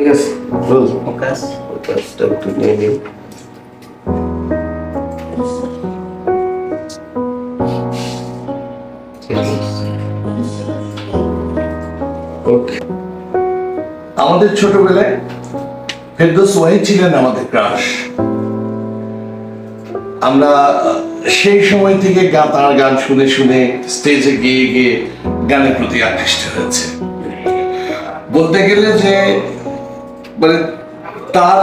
ঠিক আছে। রোজ ফোকাস ফোকাসটা একটু নিয়ে নিও। আমাদের ছোটবেলায় ফেরদৌস ওয়াহিদ ছিলেন আমাদের ক্রাশ। আমরা সেই সময় থেকে গা তার গান শুনে শুনে স্টেজে গিয়ে গিয়ে গানের প্রতি আকৃষ্ট হয়েছে। বলতে গেলে যে মানে তার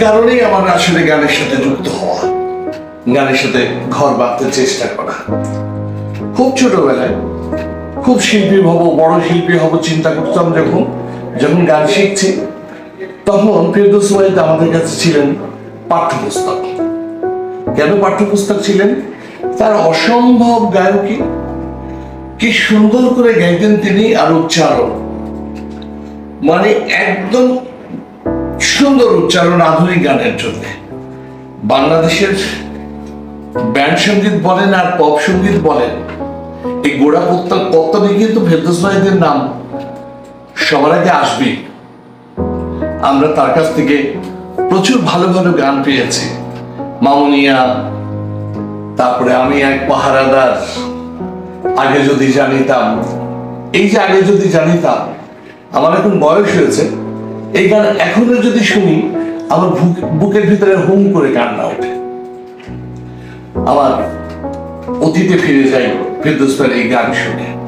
কারণেই আমার আসলে গানের সাথে যুক্ত হওয়া। গানের সাথে ঘর বাঁধতে চেষ্টা করা। খুব ছোটবেলায় খুব শিল্পী হব, বড় শিল্পী হব চিন্তা করতাম যখন যখন গান শিখছি। তখন ফেরদৌস ওয়াহিদ আমাদের কাছে ছিলেন পাঠ্যপুস্তক। কেন পাঠ্যপুস্তক ছিলেন? তার অসম্ভব গায়কী কি সুন্দর করে গাইতেন তিনি আর উচ্চারণ। মানে একদম সুন্দর উচ্চারণ আধুনিক গানের জন্য। বাংলাদেশের ব্যান্ড সংগীত বলেন আর পপ সংগীত বলেন, এই গোড়া পত্তন পত্তনে কিন্তু ফেরদৌস নাম। সবার আগে আসবে। আমরা তার কাছ থেকে প্রচুর ভালো ভালো গান পেয়েছি। মামুনিয়া, তারপরে আমি এক পাহারাদার, আগে যদি জানিতাম। এই যে আগে যদি জানিতাম, আমার এখন বয়স হয়েছে। এই গান এখনও যদি শুনি, আমার বুক- বুকের ভিতরে হুম করে কান্না ওঠে। আমার অতীতে ফিরে যাই ফিরদোস্তার এই গান শুনে।